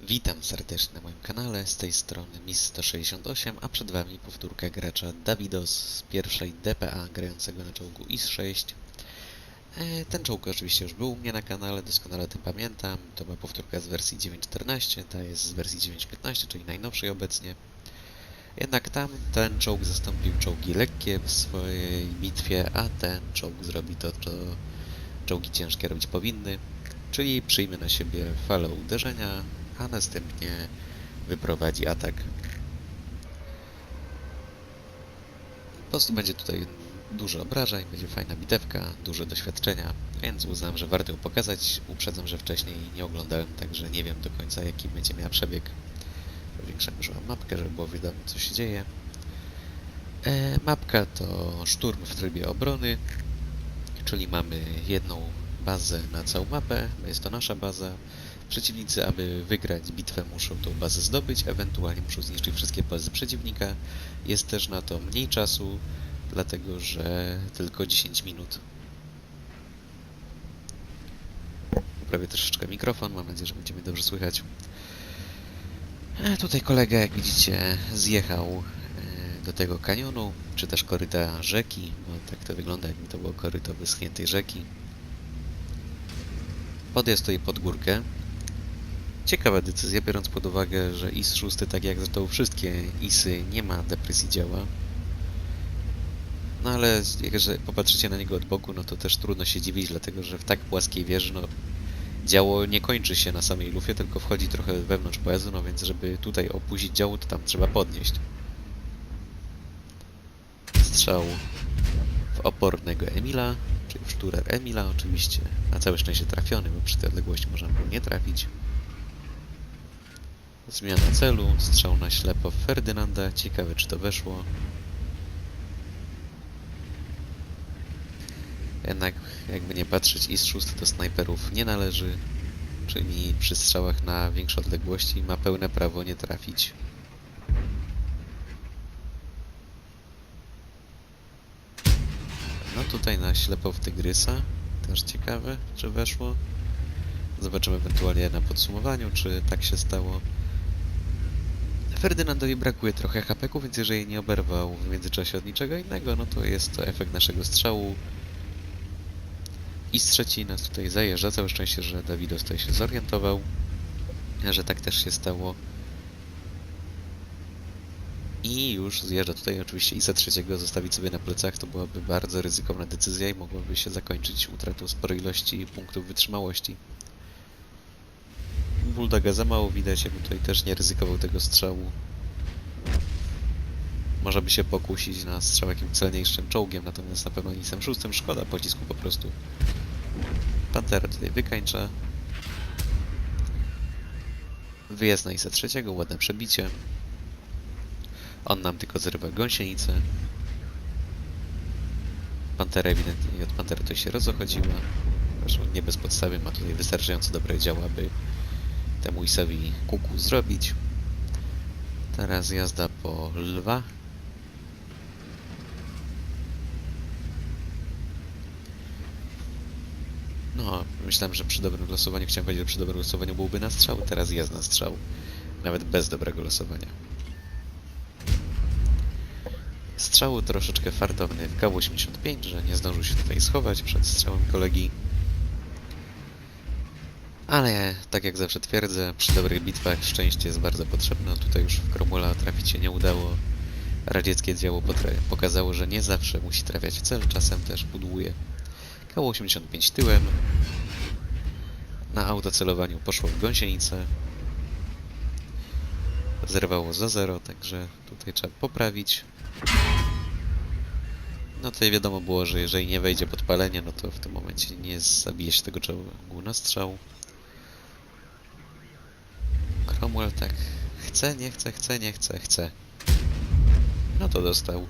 Witam serdecznie na moim kanale, z tej strony Miss168, a przed Wami powtórka gracza Davidos z pierwszej DPA grającego na czołgu IS-6. E, Ten czołg oczywiście już był u mnie na kanale, doskonale o tym pamiętam. To była powtórka z wersji 9.14, ta jest z wersji 9.15, czyli najnowszej obecnie. Jednak tam ten czołg zastąpił czołgi lekkie w swojej bitwie, a ten czołg zrobi to, co czołgi ciężkie robić powinny, czyli przyjmie na siebie falę uderzenia, a następnie wyprowadzi atak. Po prostu będzie tutaj dużo obrażeń, będzie fajna bitewka, dużo doświadczenia, więc uznałem, że warto ją pokazać. Uprzedzam, że wcześniej nie oglądałem, także nie wiem do końca jaki będzie miała przebieg. Powiększam już mapkę, żeby było wiadomo co się dzieje. E, mapka to szturm w trybie obrony, czyli mamy jedną bazę na całą mapę, jest to nasza baza. Przeciwnicy, aby wygrać bitwę, muszą tą bazę zdobyć, ewentualnie muszą zniszczyć wszystkie bazy przeciwnika. Jest też na to mniej czasu, dlatego że tylko 10 minut. Poprawię troszeczkę mikrofon, mam nadzieję, że będzie mnie dobrze słychać. A tutaj kolega, jak widzicie, zjechał e, do tego kanionu, czy też koryta rzeki, bo tak to wygląda, jakby to było koryto wyschniętej rzeki. Podjazd tutaj pod górkę. Ciekawa decyzja, biorąc pod uwagę, że IS-6, tak jak zresztą wszystkie ISy, nie ma depresji działa. No ale że popatrzycie na niego od boku, no to też trudno się dziwić, dlatego że w tak płaskiej wieży, no działo nie kończy się na samej lufie, tylko wchodzi trochę wewnątrz pojazdu, no więc żeby tutaj opuścić działo, to tam trzeba podnieść. Strzał w opornego Emila, czyli w szturer Emila oczywiście. Na całe szczęście trafiony, bo przy tej odległości można było nie trafić. Zmiana celu, strzał na ślepo Ferdynanda. Ciekawe, czy to weszło. Jednak, jakby nie patrzeć, IS-6 do snajperów nie należy, czyli przy strzałach na większe odległości ma pełne prawo nie trafić. No tutaj na ślepo w Tygrysa. Też ciekawe, czy weszło. Zobaczymy ewentualnie na podsumowaniu, czy tak się stało. Ferdynandowi brakuje trochę HP-ku, więc jeżeli nie oberwał w międzyczasie od niczego innego, no to jest to efekt naszego strzału. I z trzeci nas tutaj zajeżdża. Całe szczęście, że Dawidos tutaj się zorientował, że tak też się stało. I już zjeżdża tutaj oczywiście Isa trzeciego zostawić sobie na plecach. To byłaby bardzo ryzykowna decyzja i mogłaby się zakończyć utratą sporej ilości punktów wytrzymałości. Bulldoga za mało widać, jakby tutaj też nie ryzykował tego strzału. Może by się pokusić na strzał jakimś celniejszym czołgiem, natomiast na pewno nisem szóstym szkoda pocisku po prostu. Pantera tutaj wykańcza. Wyjazd na Isa trzeciego, ładne przebicie. On nam tylko zrywa gąsienicę. Pantera ewidentnie od Pantery to się rozochodziła. Zresztą nie bez podstawy ma tutaj wystarczająco dobre działa, aby temu Isowi kuku zrobić. Teraz jazda po lwa. No, myślałem, że przy dobrym losowaniu, chciałem powiedzieć, że przy dobrym losowaniu byłby na strzał, teraz jest na strzał. Nawet bez dobrego losowania. Strzał troszeczkę fartowny w K85, że nie zdążył się tutaj schować przed strzałem kolegi. Ale tak jak zawsze twierdzę, przy dobrych bitwach szczęście jest bardzo potrzebne. Tutaj już w Kromula trafić się nie udało. Radzieckie potra- pokazało, że nie zawsze musi trafiać w cel, czasem też pudłuje. K85 tyłem. Na autocelowaniu poszło w gąsienicę. Zerwało za zero, także tutaj trzeba poprawić. No tutaj wiadomo było, że jeżeli nie wejdzie podpalenie, no to w tym momencie nie zabije się tego czołgu na strzał. Cromwell tak chce, nie chce, chce, nie chce, chce. No to dostał.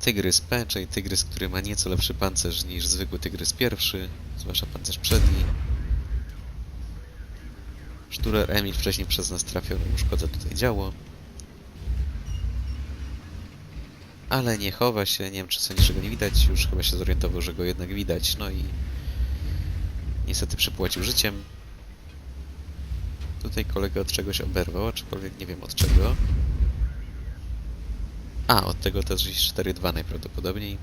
Tygrys P, czyli tygrys, który ma nieco lepszy pancerz niż zwykły tygrys pierwszy, zwłaszcza pancerz przedni. Szturer Emil wcześniej przez nas trafiony, uszkodza tutaj działo. Ale nie chowa się, nie wiem czy co niczego nie widać, już chyba się zorientował, że go jednak widać, no i Niestety przypłacił życiem. Tutaj kolega od czegoś oberwał, aczkolwiek nie wiem od czego. A, od tego też 4-2 najprawdopodobniej.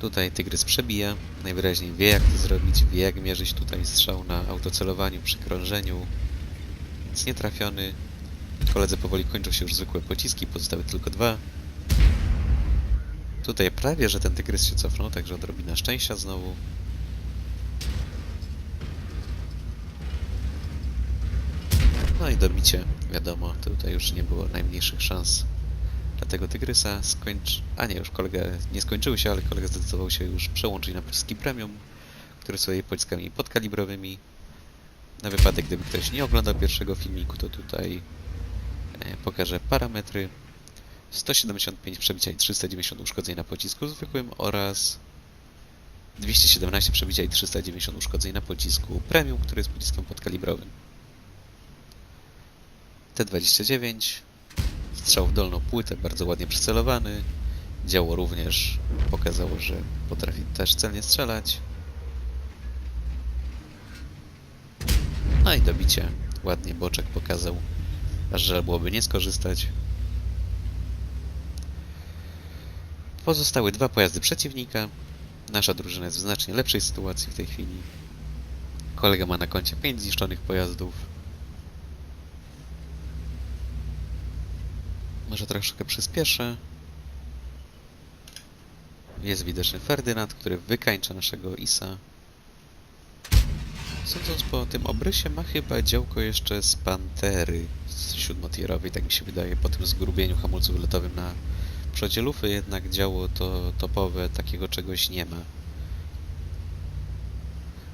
Tutaj tygrys przebija, najwyraźniej wie jak to zrobić, wie jak mierzyć tutaj strzał na autocelowaniu, przy krążeniu. Więc nie trafiony. Koledze powoli kończą się już zwykłe pociski, pozostały tylko dwa. Tutaj prawie, że ten tygrys się cofnął, także odrobina szczęścia znowu. No i dobicie, wiadomo, tutaj już nie było najmniejszych szans dla tego tygrysa. Skończ... A nie, już kolega nie skończyły się, ale kolega zdecydował się już przełączyć na pociski premium, które są jej podkalibrowymi. Na wypadek, gdyby ktoś nie oglądał pierwszego filmiku, to tutaj e, pokażę parametry. 175 przebicia i 390 uszkodzeń na pocisku zwykłym oraz 217 przebicia i 390 uszkodzeń na pocisku premium, który jest pociskiem podkalibrowym. T29 strzał w dolną płytę, bardzo ładnie przycelowany. Działo również pokazało, że potrafi też celnie strzelać. No i dobicie. Ładnie boczek pokazał, aż żal byłoby nie skorzystać. Pozostały dwa pojazdy przeciwnika. Nasza drużyna jest w znacznie lepszej sytuacji w tej chwili. Kolega ma na koncie 5 zniszczonych pojazdów. Może troszkę przyspieszę. Jest widoczny Ferdynand, który wykańcza naszego Isa. Sądząc po tym obrysie, ma chyba działko jeszcze z Pantery z siódmotierowej, tak mi się wydaje, po tym zgrubieniu hamulców wylotowym na przodzie lufy, jednak działo to topowe takiego czegoś nie ma.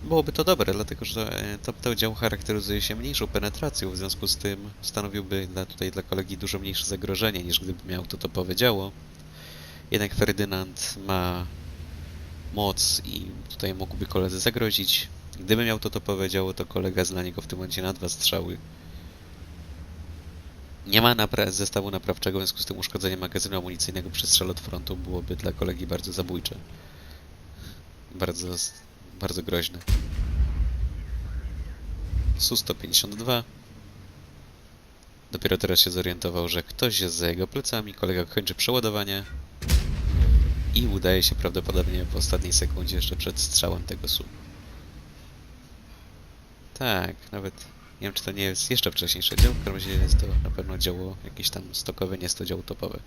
Byłoby to dobre, dlatego że e, to, to dział charakteryzuje się mniejszą penetracją, w związku z tym stanowiłby dla, tutaj dla kolegi dużo mniejsze zagrożenie niż gdyby miał to topowe działo. Jednak Ferdynand ma moc i tutaj mógłby koledze zagrozić. Gdyby miał to topowe działo, to kolega zna niego w tym momencie na dwa strzały. Nie ma napra zestawu naprawczego, w związku z tym uszkodzenie magazynu amunicyjnego przy strzale od frontu byłoby dla kolegi bardzo zabójcze. Bardzo, bardzo groźne. Su-152 Dopiero teraz się zorientował, że ktoś jest za jego plecami, kolega kończy przeładowanie i udaje się prawdopodobnie w ostatniej sekundzie jeszcze przed strzałem tego Su. Tak, nawet nie wiem, czy to nie jest jeszcze wcześniejsze dzieło, w każdym razie jest to na pewno dzieło jakieś tam stokowe, nie jest to dzieło topowe.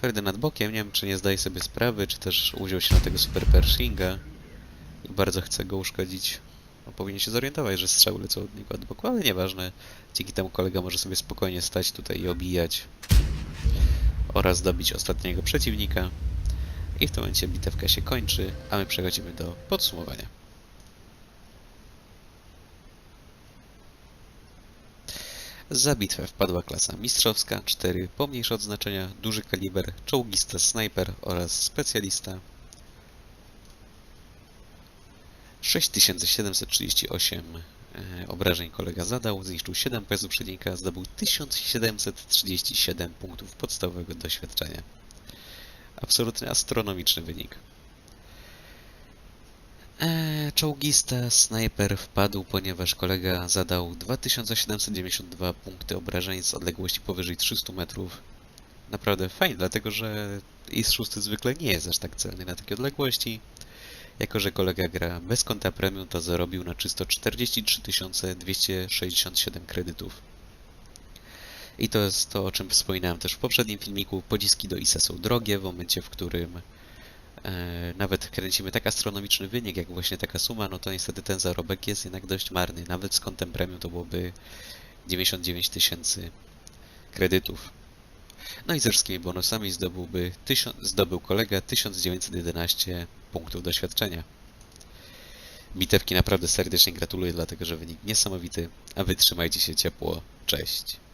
Ferdynand bokiem, nie wiem, czy nie zdaje sobie sprawy, czy też uwziął się na tego super Pershinga i bardzo chce go uszkodzić. No, powinien się zorientować, że strzały lecą od niego od boku, ale nieważne. Dzięki temu kolega może sobie spokojnie stać tutaj i obijać oraz dobić ostatniego przeciwnika. I w tym momencie bitewka się kończy, a my przechodzimy do podsumowania. Za bitwę wpadła klasa mistrzowska, 4 pomniejsze odznaczenia, duży kaliber, czołgista, snajper oraz specjalista. 6738 e, obrażeń kolega zadał, zniszczył 7 pojazdów przeciwnika, zdobył 1737 punktów podstawowego doświadczenia. Absolutnie astronomiczny wynik. Eee, czołgista, snajper wpadł, ponieważ kolega zadał 2792 punkty obrażeń z odległości powyżej 300 metrów. Naprawdę fajnie, dlatego że IS-6 zwykle nie jest aż tak celny na takie odległości. Jako, że kolega gra bez konta premium, to zarobił na czysto 43 267 kredytów. I to jest to, o czym wspominałem też w poprzednim filmiku. Pociski do ISA są drogie w momencie, w którym e, nawet kręcimy tak astronomiczny wynik, jak właśnie taka suma, no to niestety ten zarobek jest jednak dość marny. Nawet z kontem premium to byłoby 99 tysięcy kredytów. No i ze wszystkimi bonusami zdobyłby zdobył kolega 1911 punktów doświadczenia. Bitewki naprawdę serdecznie gratuluję, dlatego że wynik niesamowity, a wy trzymajcie się ciepło. Cześć!